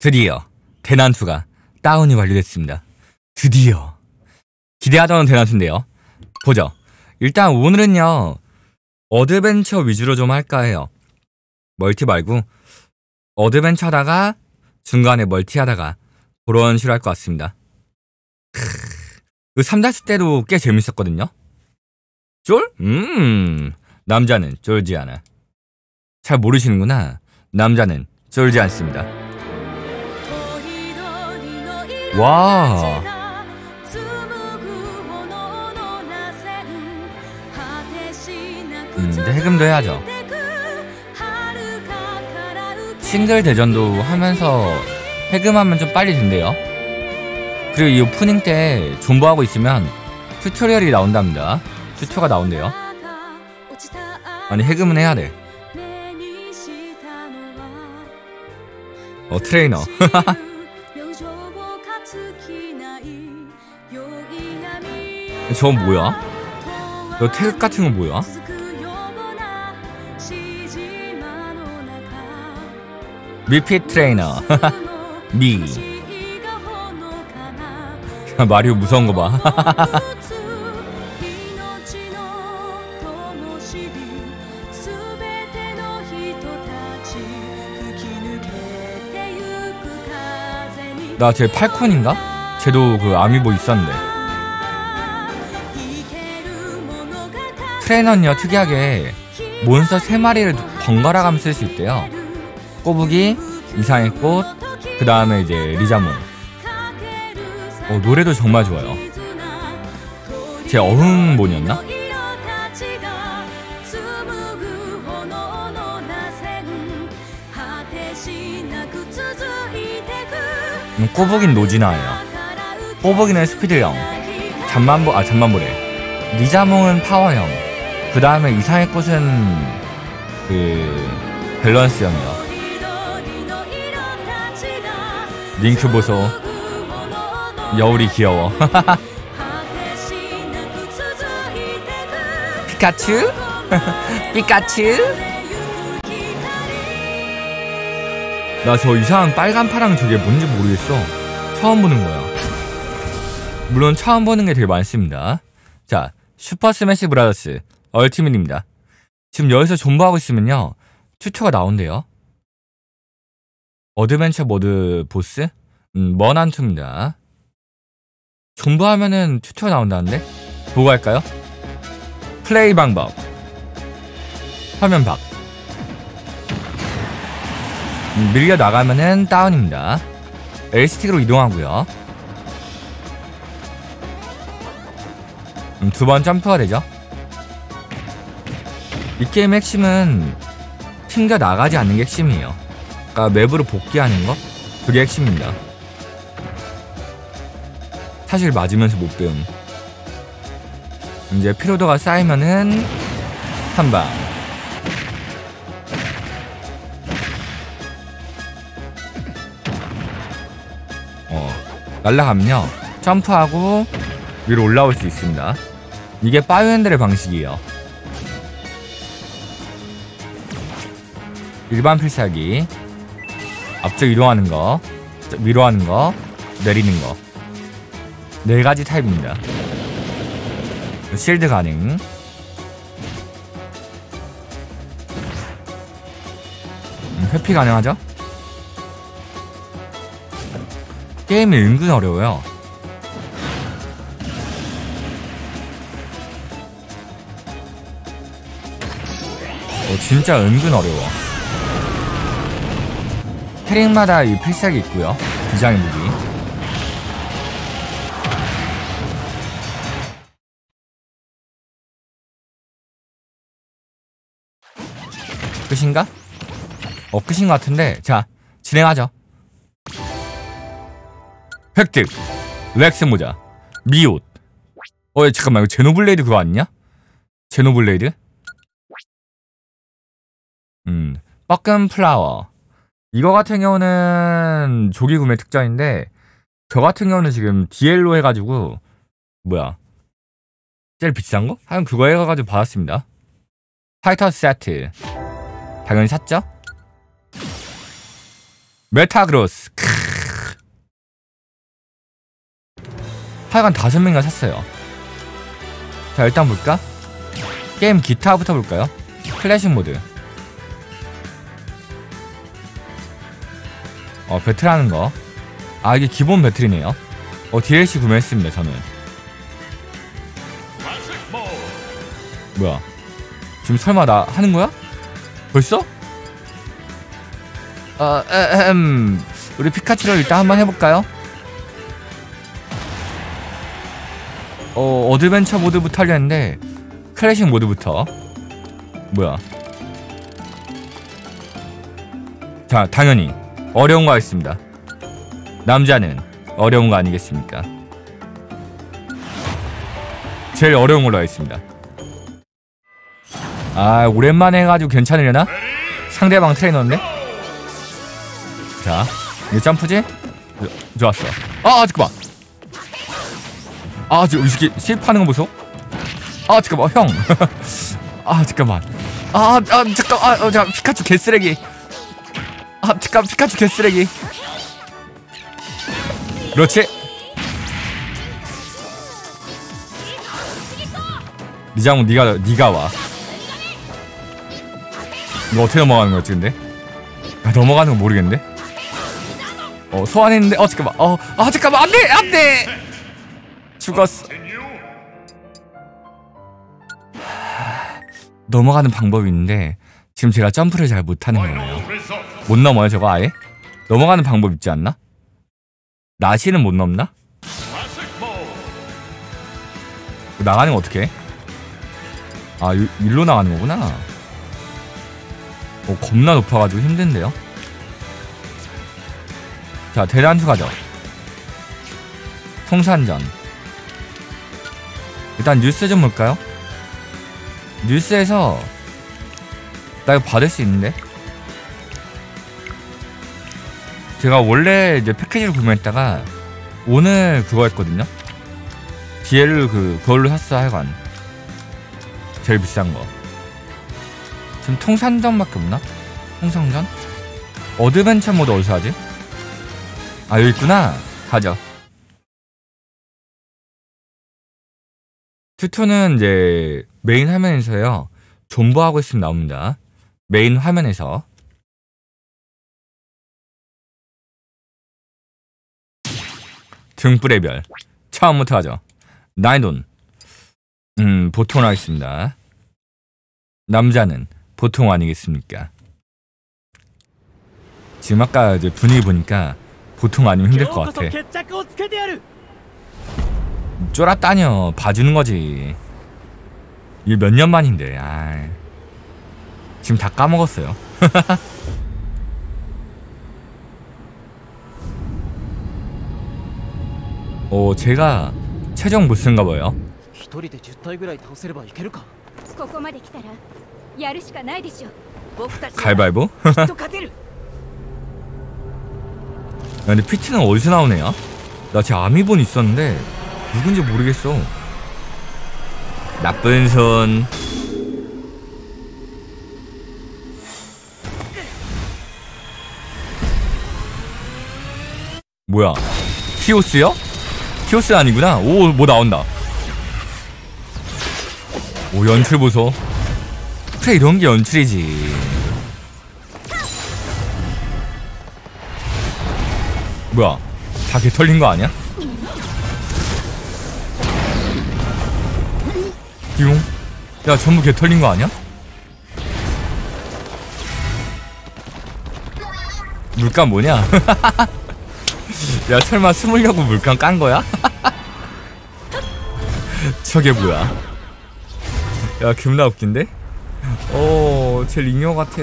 드디어 대난투가 다운이 완료됐습니다. 드디어 기대하던 대난투인데요. 보죠. 일단 오늘은요 어드벤처 위주로 좀 할까 해요. 멀티 말고 어드벤처 하다가 중간에 멀티 하다가 그런 식으로 할 것 같습니다. 그 3다스 때도 꽤 재밌었거든요. 쫄? 음 남자는 쫄지 않아. 잘 모르시는구나. 남자는 쫄지 않습니다. 와. 음, 이제 해금도 해야죠. 싱글 대전도 하면서 해금하면 좀 빨리 된대요. 그리고 이 오프닝 때 존버하고 있으면 튜토리얼이 나온답니다. 튜토가 나온대요. 아니 해금은 해야 돼. 어 트레이너. 저건 뭐야? 너 태극 같은 건 뭐야? 미피 트레이너 미 마리오 무서운 거 봐. 나 쟤 팔콘인가? 쟤도 그 아미보 있었는데. 트레이너는요 특이하게 몬스터 3마리를 번갈아 가면 쓸수 있대요. 꼬부기, 이상의 꽃, 그 다음에 이제 리자몽. 어, 노래도 정말 좋아요. 제 어흥몬이었나? 꼬부긴 노지나예요. 꼬부기는 스피드형. 잠만보, 아, 잠만보래. 리자몽은 파워형. 그 다음에 이상의 꽃은 그 밸런스형이요. 링크 보소. 여울이 귀여워. 피카츄? 피카츄? 나 저 이상한 빨간 파랑 저게 뭔지 모르겠어. 처음 보는 거야. 물론 처음 보는 게 되게 많습니다. 자, 슈퍼 스매시 브라더스 얼티밋입니다. 지금 여기서 존버하고 있으면요. 튜토가 나온대요. 어드벤처 모드 보스? 음, 머난투입니다. 존버하면은 튜토가 나온다는데? 보고 갈까요? 플레이 방법 화면 밖 음, 밀려 나가면은 다운입니다. L스틱으로 이동하고요. 음, 두번 점프가 되죠. 이 게임의 핵심은 튕겨 나가지 않는 게 핵심이에요. 그러니까 맵으로 복귀하는 거 그게 핵심입니다. 사실 맞으면서 못 배움. 이제 피로도가 쌓이면은 한 방. 날라가면요. 점프하고 위로 올라올 수 있습니다. 이게 바이오핸들의 방식이에요. 일반 필살기. 앞쪽 이동하는 거, 위로 하는 거, 내리는 거. 네 가지 타입입니다. 실드 가능. 음, 회피 가능하죠? 게임이 은근 어려워요. 어, 진짜 은근 어려워. 캐릭마다 이 필살기 있고요. 비장의 무기. 끝인가? 어 끝인 것 같은데 자 진행하죠 획득 렉스 모자 미옷 어 잠깐만 이거 제노블레이드 그거 아니냐? 제노블레이드? 음 뻐끔 플라워 이거 같은 경우는 조기 구매 특전인데 저 같은 경우는 지금 디엘로 해가지고 뭐야 제일 비싼 거? 하여튼 그거 해가지고 받았습니다 파이터 세트 당연히 샀죠? 메타그로스. 크 하여간 다섯 명이나 샀어요. 자 일단 볼까? 게임 기타부터 볼까요? 클래식 모드. 어 배틀하는 거. 아 이게 기본 배틀이네요. 어 DLC 구매했습니다 저는. 뭐야? 지금 설마 나 하는 거야? 벌써? 어, 에헴. 우리 피카츄를 일단 한번 해볼까요? 어, 어드벤처 모드부터 하려 했는데 클래식 모드부터. 뭐야? 자 당연히 어려운 거 하겠습니다. 남자는 어려운 거 아니겠습니까? 제일 어려운 걸로 하겠습니다. 아 오랜만에 해가지고 괜찮으려나? 상대방 트레이너인데? 자 이거 점프지? 좋았어. 아 잠깐만 아 지금 이 새끼 실패하는 거 보소? 아 잠깐만 형. 아 잠깐만. 아, 아 잠깐 아 어, 잠깐 피카츄 개쓰레기. 아 잠깐 피카츄 개쓰레기. 그렇지. 리장우 네가 네가 와. 이거 어떻게 넘어가는 거였지 근데? 아, 넘어가는 거 모르겠는데? 어 소환했는데 어 잠깐만 어아 잠깐만 안돼 안돼 죽었어. 넘어가는 방법이 있는데 지금 제가 점프를 잘 못하는 거예요. 못 넘어요 저거 아예? 넘어가는 방법 있지 않나? 나시는 못 넘나? 나가는 거 어떻게 해? 아 일, 일로 나가는 거구나. 어 겁나 높아가지고 힘든데요. 자 대란투 가죠. 통산전. 일단 뉴스 좀 볼까요? 뉴스에서 나 이거 받을 수 있는데? 제가 원래 이제 패키지를 구매했다가 오늘 그거 했거든요. DL을 그 그걸로 샀어 하여간 제일 비싼 거. 지금 통산전밖에 없나? 통상전? 어드벤처 모드 어디서 하지? 아 여기 있구나. 가죠. 튜토는 이제 메인 화면에서요. 존버하고 있으면 나옵니다. 메인 화면에서 등불의 별 처음부터 하죠. 나이돈 음 보통 하겠습니다. 남자는 보통 아니겠습니까? 지금 아까 이제 분위기 보니까 보통 아니면 힘들 것 같아. 쫄아 따녀 봐주는 거지. 이게 몇 년 만인데. 아 지금 다 까먹었어요. 오 제가 최종 무슨가 봐요. 갈바이보? 근데 피트는 어디서 나오네요? 나 제 아미본 있었는데 누군지 모르겠어. 나쁜 손. 뭐야? 키오스요? 키오스 아니구나. 오, 뭐 나온다. 오, 연출 보소. 그래, 이런 게 연출이지. 뭐야? 다 개털린 거 아니야? 용 야 전부 개 털린 거 아니야? 물감 뭐냐? 야 설마 숨으려고 물감 깐 거야? 저게 뭐야? 야 겁나 웃긴데? 어, 제 링여 같아.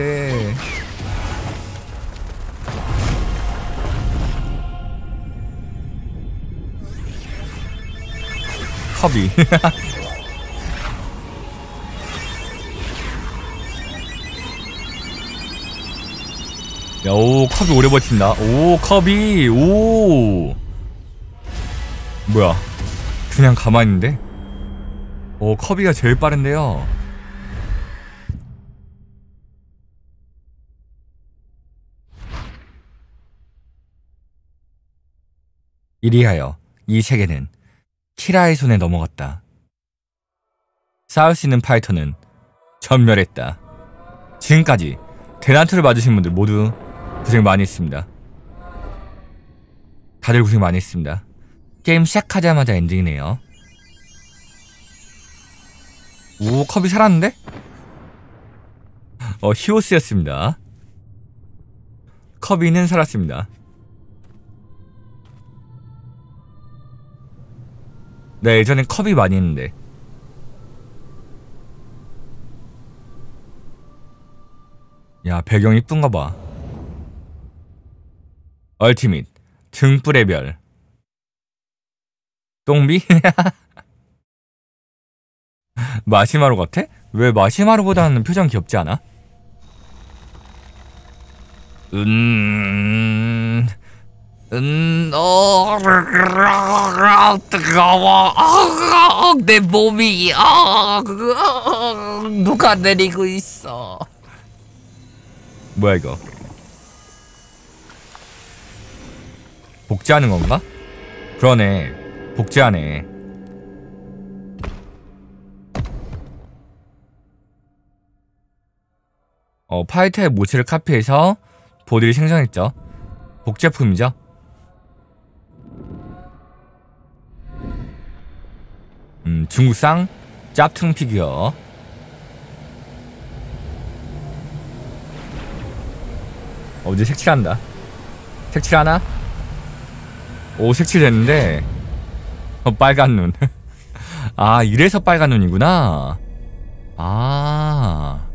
컵이. 야, 오, 컵이 오래 버틴다. 오, 컵이, 오. 뭐야. 그냥 가만히 있는데? 오, 컵이가 제일 빠른데요. 이리하여 이 세계는 키라의 손에 넘어갔다. 싸울 수 있는 파이터는 전멸했다. 지금까지 대난투를 맞으신 분들 모두 고생 많이 했습니다. 다들 고생 많이 했습니다. 게임 시작하자마자 엔딩이네요. 오, 컵이 살았는데? 어, 히오스였습니다. 컵이는 살았습니다. 네, 예전에 컵이 많이 했는데. 야, 배경 이쁜가 봐. 얼티밋, 등불의 별. 똥비? 마시마로 같아? 왜 마시마로보다는 표정 귀엽지 않아? 음, 음, 어, 뜨거워. 아, 내 몸이, 아, 누가 내리고 있어. 뭐야, 이거? 복제하는 건가? 그러네. 복제하네. 어, 파이터의 모체를 카피해서 보드를 생성했죠. 복제품이죠. 음, 중국상 짭퉁 피규어. 어, 이제 색칠한다. 색칠하나? 오, 색칠됐는데. 어, 빨간 눈. 아, 이래서 빨간 눈이구나. 아.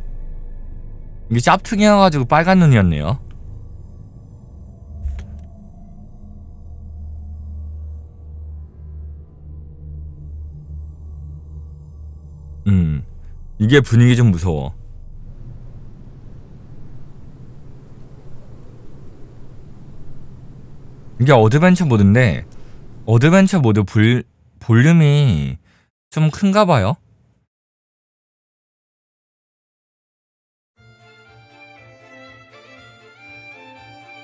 이게 짭퉁이어가지고 빨간 눈이었네요. 음, 이게 분위기 좀 무서워. 이게 어드벤처 모드인데 어드벤처 모드 불, 볼륨이 좀 큰가 봐요.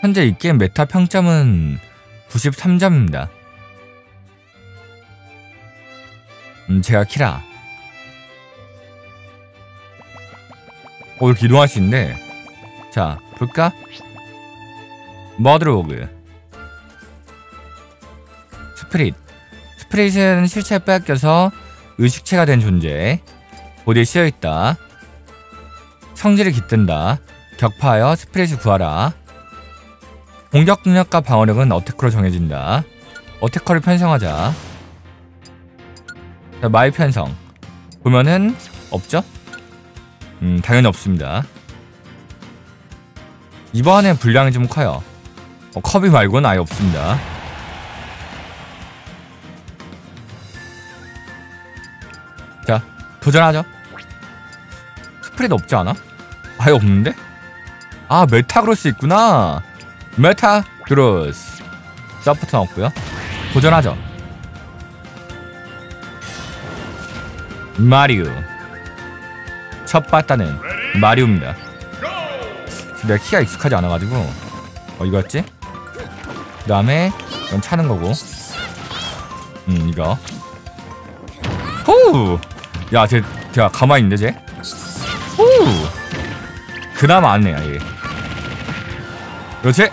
현재 이 게임 메타 평점은 93점입니다. 음, 제가 키라. 오, 어, 이렇게 이동할 수 있는데. 자, 볼까? 머드로그. 스프릿. 스프릿은 실체에 빼앗겨서 의식체가 된 존재. 보디에 씌어있다. 성질을 깃든다. 격파하여 스프릿을 구하라. 공격 능력과 방어력은 어테커로 정해진다. 어테커를 편성하자. 자, 마이 편성. 보면은 없죠? 음, 당연히 없습니다. 이번에 분량이 좀 커요. 어, 컵이 말고는 아예 없습니다. 도전하죠. 스프레드 없지 않아? 아예 없는데? 아, 메타그로스 있구나. 메타그로스. 서포트는 없고요. 도전하죠. 마리오. 첫 바타는 마리오입니다. 내가 키가 익숙하지 않아가지고 어 이거였지? 그 다음에 이건 차는 거고 음 이거 호우 야쟤 걔가 가만히 있는데 쟤? 호우 그나마 안 내야 얘 그렇지?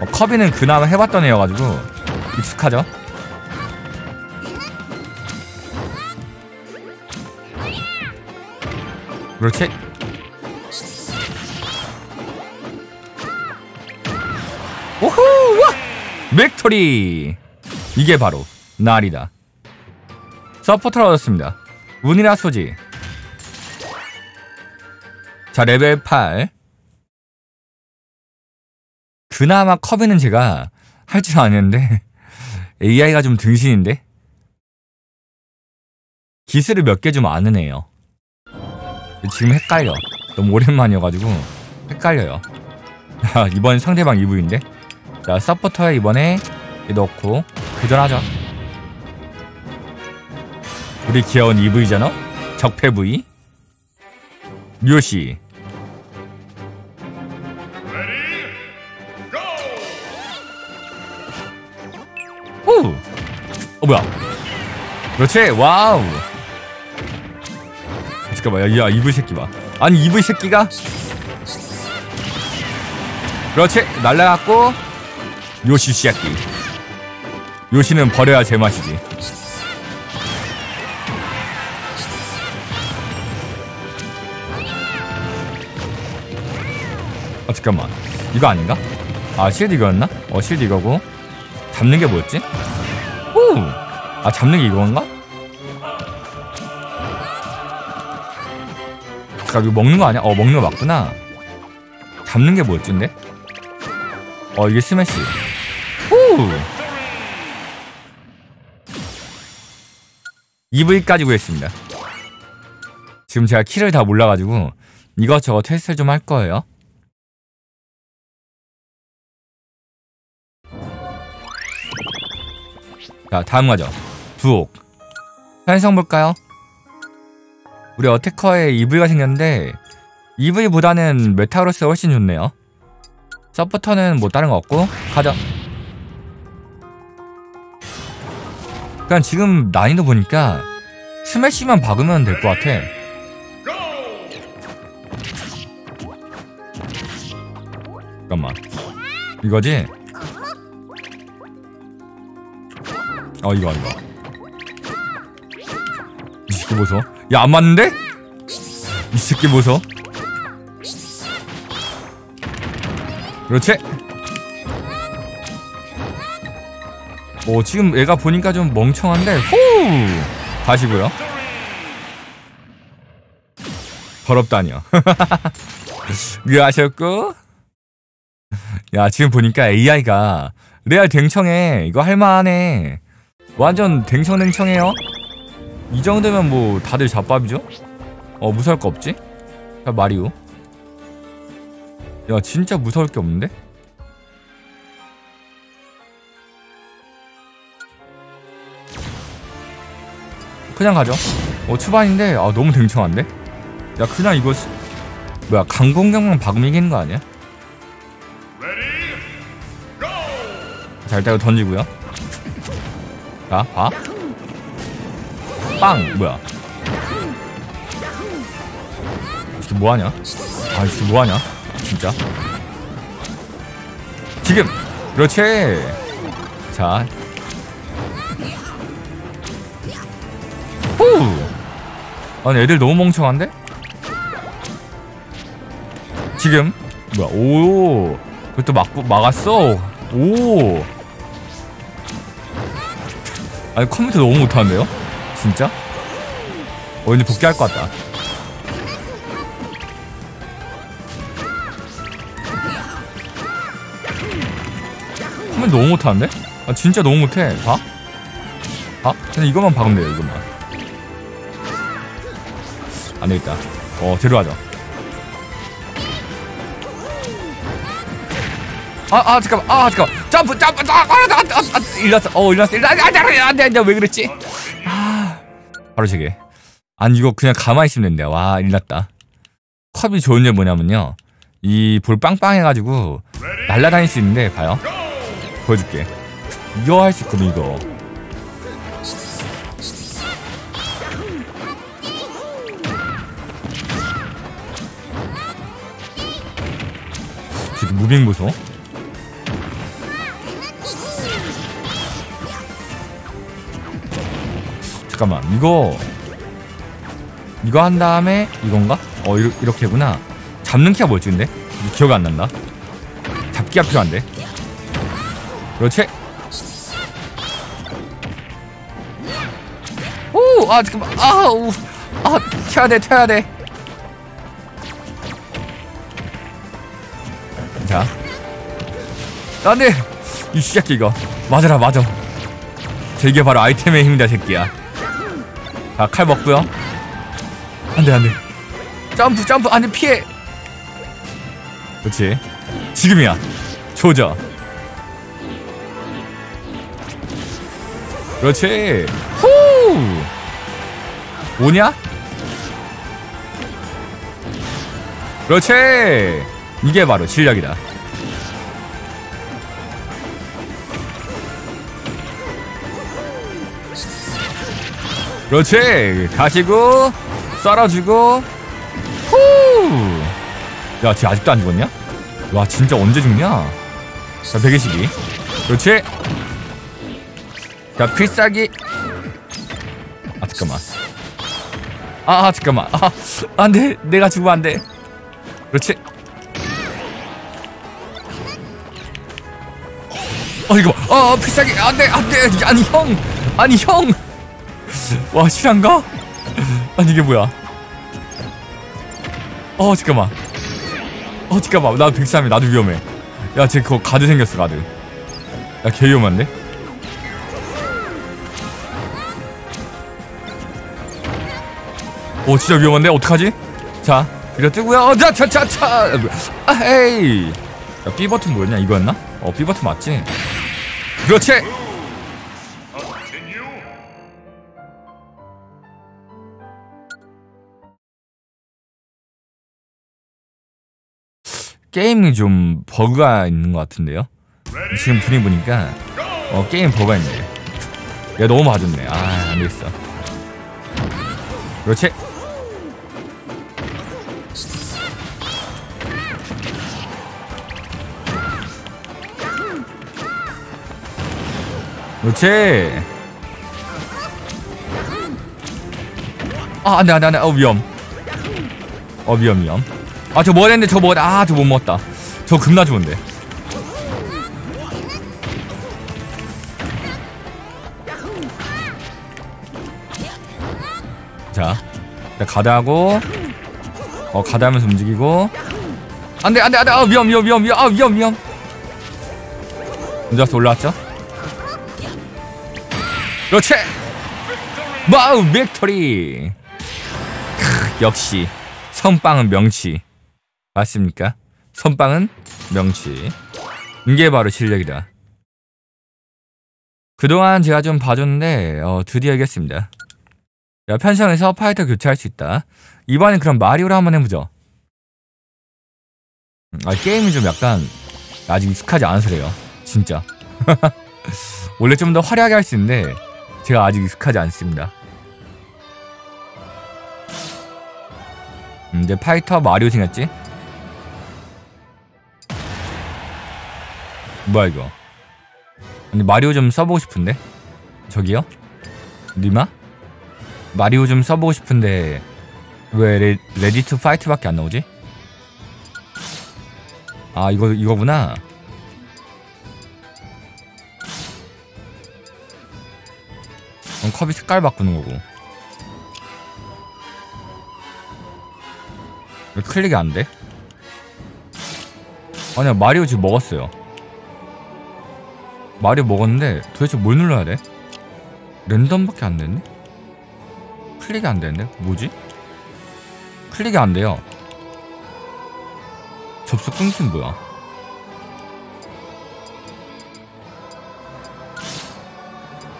어, 커비는 그나마 해봤던 애여가지고 익숙하죠? 그렇지. 오호! 와! 맥토리! 이게 바로 날이다. 서포터를 얻었습니다. 운이나 소지. 자, 레벨 8. 그나마 컵에는 제가 할 줄 아는데 AI가 좀 등신인데? 기술을 몇 개 좀 아는 애요. 지금 헷갈려. 너무 오랜만이어가지고 헷갈려요. 이번 상대방 EV인데? 자, 서포터에 이번에 넣고 도전하자. 우리 귀여운 EV잖아? 적폐 V. 묘시. 후! 어 뭐야? 그렇지 와우. 잠깐만 야, 야 이불 새끼 봐. 아니 이불 새끼가 그렇지 날라갔고 요시 새끼. 요시는 버려야 제맛이지. 잠깐만 이거 아닌가? 아 실드 이거였나? 어 실드 이거고 잡는 게 뭐였지? 오! 아 잡는 게 이건가? 아 이거 먹는 거 아니야? 어 먹는 거 맞구나 잡는 게 뭐였지 근데? 어 이게 스매시 오! EV까지 구했습니다 지금 제가 키를 다 몰라가지고 이것저것 테스트를 좀 할 거예요 자 다음 가죠 두옥. 편성 볼까요? 우리 어태커에 EV가 생겼는데 EV보다는 메타로스가 훨씬 좋네요. 서포터는 뭐 다른 거 없고. 가자. 그냥 지금 난이도 보니까 스매시만 박으면 될 것 같아. 잠깐만. 이거지? 어 이거 이거. 이 새끼 보소. 야안 맞는데? 이 새끼 보소. 그렇지? 뭐 지금 얘가 보니까 좀 멍청한데. 호! 가시고요. 더럽다니요. 그하셨고? 야 지금 보니까 AI가 레알 댕청해 이거 할만해 완전 댕청댕청해요 이 정도면 뭐 다들 잡밥이죠? 어 무서울 거 없지? 자 마리오 야 진짜 무서울 게 없는데? 그냥 가죠 어 초반인데 아 너무 댕청한데? 야 그냥 이거 스- 뭐야 강공격만 박으면 이기는 거 아니야? 자 일단 이거 던지고요 자 봐. 빵 뭐야? 이게 뭐하냐? 아 이게 뭐하냐? 진짜? 지금! 그렇지! 자. 후! 아니 애들 너무 멍청한데? 지금? 뭐야? 오! 그것도 막 막았어? 오 아니 컴퓨터 너무 못하는데요? 진짜? 어 왠지 복귀할 것 같다. 컴퓨터 너무 못하는데? 아 진짜 너무 못해. 봐. 봐? 그냥 이것만 박으면 돼요 이것만. 안되겠다. 어 데려가자 아, 아, 잠깐만, 아, 잠깐만, 점프, 점프, 점프, 아, 아, 아, 아, 일났어, 어, 일났어, 일났어, 아, 안 돼, 안 돼, 안 돼, 왜 그랬지? 아, 바로 저게. 아니, 이거 그냥 가만히 있으면 된대요. 와, 일났다. 컵이 좋은 게 뭐냐면요. 이 볼 빵빵해가지고 날라다닐 수 있는데, 봐요. 보여줄게. 이거 할 수 있거든, 이거. 지금 무빙 보소. 잠깐만 이거 이거 한 다음에 이건가? 어 이렇, 이렇게구나. 잡는 키가 뭐였지 근데? 기억이 안 난다. 잡기가 필요한데. 그렇지? 오아 잠깐만. 아우 아 튀어야 돼 튀어야 돼자. 안돼 이 새끼 이거. 맞아라 맞아. 이게 바로 아이템의 힘이다 새끼야 자, 칼 먹고요. 안 돼, 안 돼. 점프, 점프, 안 돼, 피해. 그렇지. 지금이야. 조져. 그렇지. 후! 오냐? 그렇지. 이게 바로 실력이다. 그렇지. 가시고 썰어주고 후야 쟤 아직도 안 죽었냐? 와 진짜 언제 죽냐? 자 122. 그렇지. 자 필살기. 아 잠깐만. 아, 아 잠깐만. 아 안돼. 내가 죽으면 안돼. 그렇지. 어 이거 봐. 어 필살기. 안돼 안돼. 아니 형. 아니 형 와 실한가? 아니 이게 뭐야? 어 잠깐만. 어 잠깐만. 나 103이 나도 위험해. 야쟤 그거 가드 생겼어 가드. 야개 위험한데? 오 진짜 위험한데? 어떡하지? 자 이거 뜨고요. 어, 자자자자. 아 헤이. 야 B 버튼 뭐였냐? 이거였나? 어 B 버튼 맞지? 그렇지 게임이 좀 버그가 있는 것 같은데요? 지금 분위기 보니까 어 게임 버그가 있네. 야 너무 맞았네. 아 안되겠어. 그렇지. 그렇지. 아 안돼 안돼 안돼. 어 위험. 어 위험 위험 아 저 먹었는데 저 먹었다 아저 못 먹었다. 저 겁나 좋은데. 자, 자 가드하고 어 가드하면서 움직이고. 안돼 안돼 안돼. 아 위험 위험 위험 위험. 아 위험 위험. 혼자서 올라왔죠? 그렇지! 와우 빅토리! 크, 역시. 선빵은 명치 맞습니까? 선빵은 명치 이게 바로 실력이다 그동안 제가 좀 봐줬는데 어, 드디어 이겼습니다 야, 편성에서 파이터 교체할 수 있다. 이번엔 그럼 마리오로 한번 해보죠. 음, 아, 게임이 좀 약간 아직 익숙하지 그래요. 진짜. 원래 좀 더 화려하게 할 수 있는데 제가 아직 익숙하지 않습니다. 음, 이제 파이터 마리오 생겼지? 뭐야 이거? 아니 마리오 좀 써보고 싶은데? 저기요? 리마? 마리오 좀 써보고 싶은데 왜 레, 레디 투 파이트밖에 안 나오지? 아 이거 이거구나. 그럼 컵이 색깔 바꾸는 거고. 왜 클릭이 안 돼? 아니야 마리오 지금 먹었어요. 마리오 먹었는데 도대체 뭘 눌러야 돼? 랜덤밖에 안 됐네? 클릭이 안 되는데? 뭐지? 클릭이 안 돼요. 접속 끊긴 뭐야?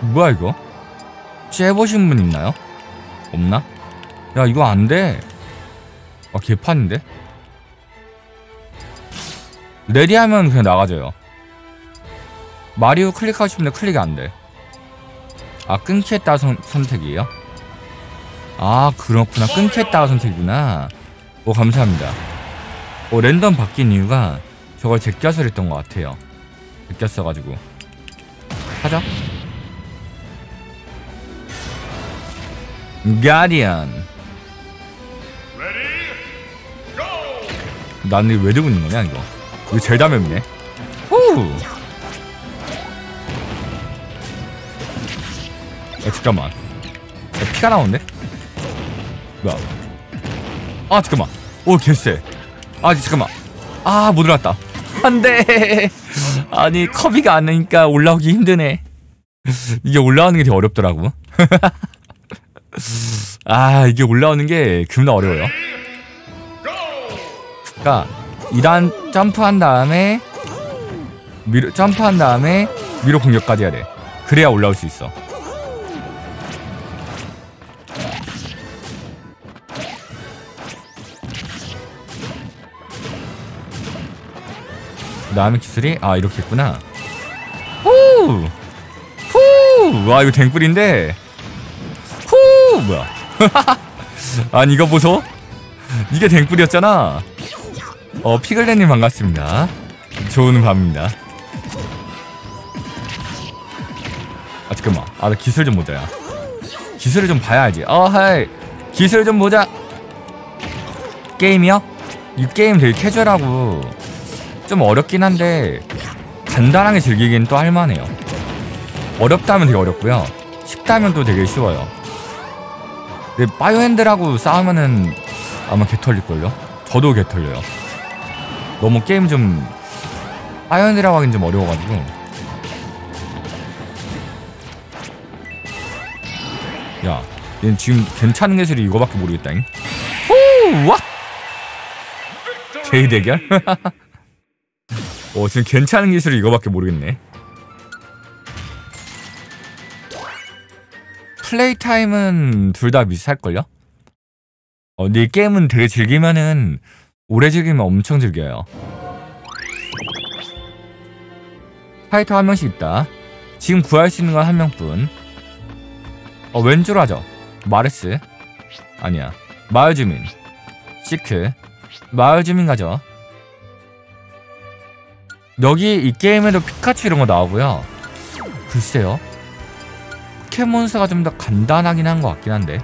뭐야 이거? 해보신 분 있나요? 없나? 야 이거 안 돼. 아 개판인데? 레디하면 그냥 나가져요. 마리오 클릭하고 싶은데 클릭이 안 돼. 아 끊기했다 선, 선택이에요? 아 그렇구나. 끊겠다가 선택이구나. 오 감사합니다. 오 랜덤 바뀐 이유가 저걸 제껴서 했던 것 같아요. 제꼈어가지고. 하자. 가디언. 나는 왜 들고 있는 거냐 이거? 이거 제일 다맵네. 후 잠깐만. 야, 피가 나오는데? 뭐야? 아 잠깐만. 오 개쎄. 아 잠깐만. 아못 올랐다. 안돼. 아니 커비가 안 나니까 올라오기 힘드네. 이게 올라오는 게 되게 어렵더라고. 아 이게 올라오는 게 겁나 어려워요. 그니까 2단 점프한 다음에 미로, 점프한 다음에 위로 공격까지 해야 돼. 그래야 올라올 수 있어 그 다음에 기술이? 아 이렇게 있구나. 후! 후! 와 이거 댕뿔인데. 후! 후 뭐야? 아니 이거 보소. 이게 댕뿌리였잖아. 어 피글렛님 반갑습니다. 좋은 밤입니다. 아 잠깐만. 아 나 기술 좀 보자 야. 기술을 좀 봐야지. 어 하이. 기술 좀 보자. 게임이요? 이 게임 되게 캐주얼하고 좀 어렵긴 한데 간단하게 즐기기엔 또 할만해요 어렵다면 되게 어렵고요 쉽다면 또 되게 쉬워요 근데 바이오핸드라고 싸우면은 아마 개털릴걸요? 저도 개털려요 너무 게임 좀 바이오핸드라고 하긴 좀 어려워가지고 야, 얘는 지금 괜찮은 기술이 이거밖에 모르겠다잉. 후, 와! 제이 대결? 어, 지금 괜찮은 기술이 이거밖에 모르겠네. 플레이 타임은 둘 다 비슷할걸요? 어, 근데 이 게임은 되게 즐기면은 오래 즐기면 엄청 즐겨요. 파이터 한 명씩 있다. 지금 구할 수 있는 건 한 명뿐. 어 왼쪽 하죠 마레스 아니야 마을 주민 시크 마을 주민 가죠 여기 이 게임에도 피카츄 이런 거 나오고요. 글쎄요. 포켓몬스가 좀 더 간단하긴 한 것 같긴 한데.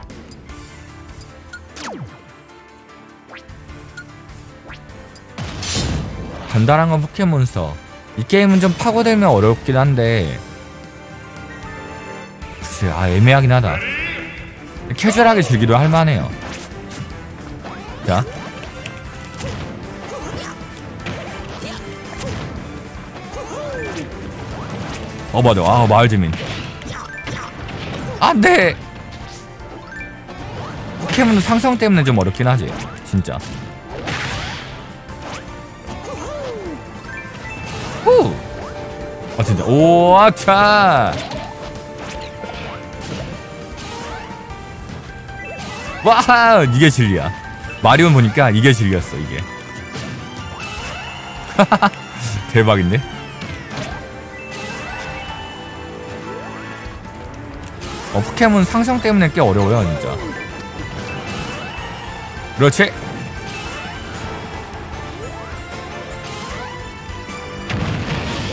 간단한 건 포켓몬스터. 이 게임은 좀 파고들면 어렵긴 한데. 글쎄 아 애매하긴 하다. 캐주얼하게 즐기도 할만해요. 자 어 맞아. 아 마을 주민. 안돼 포켓몬 상성 때문에 좀 어렵긴 하지 진짜. 후! 아 진짜. 오 아차! 와 이게 진리야. 마리온 보니까 이게 진리였어 이게. 대박인데 어 포켓몬 상성 때문에 꽤 어려워요 진짜. 그렇지.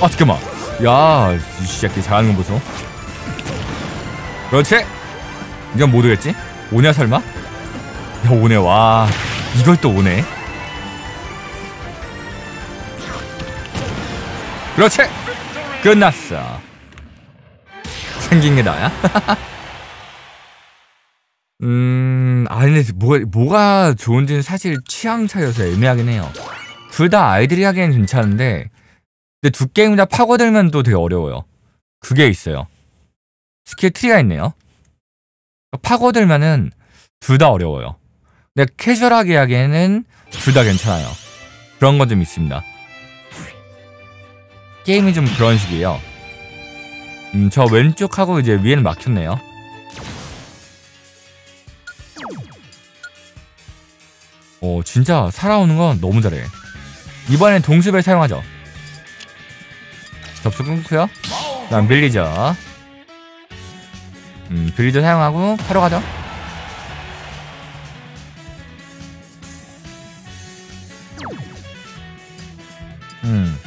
아 잠깐만. 야이 새끼 잘하는 거 보소. 그렇지. 이건 못 오겠지? 오냐 설마? 야 오네 와. 이걸 또 오네. 그렇지. 끝났어 생긴 게 나야? 음 아니 뭐, 뭐가 좋은지는 사실 취향 차이여서 애매하긴 해요 둘 다 아이들이 하기엔 괜찮은데 근데 두 게임 다 파고들면 또 되게 어려워요 그게 있어요 스킬 트리가 있네요 파고들면은 둘 다 어려워요 근데 캐주얼하게 하기에는 둘 다 괜찮아요. 그런 건 좀 있습니다. 게임이 좀 그런 식이에요. 음, 저 왼쪽하고 이제 위에는 막혔네요. 오, 진짜 살아오는 건 너무 잘해. 이번엔 동숲을 사용하죠. 접속 끊고요. 다음 빌리저. 음, 빌리저 사용하고 바로 가죠. 음.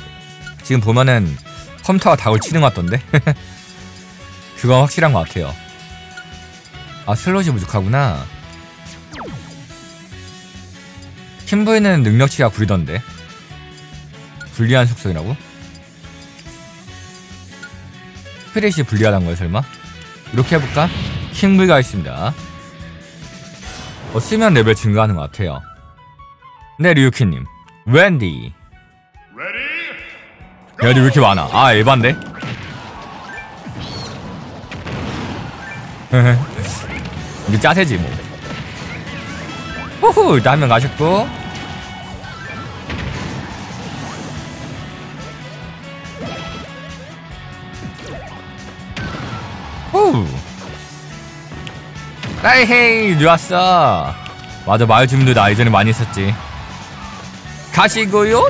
지금 보면은 컴퓨터가 닭을 치는 것 같던데? 그건 확실한 것 같아요. 아, 슬롯이 부족하구나. 킴브이는 능력치가 구리던데. 불리한 속성이라고? 스피릿이 불리하단 거야, 설마? 이렇게 해볼까? 킹브이가 있습니다. 어, 쓰면 레벨 증가하는 것 같아요. 네, 류키님. 웬디. 야, 근데 왜 이렇게 많아? 아, 에반데? 이게 짜세지, 뭐. 호호, 일단 한명 가셨고. 후. 라이헤이, 좋았어. 맞아, 마을 주민들 나 예전에 많이 했었지. 가시고요.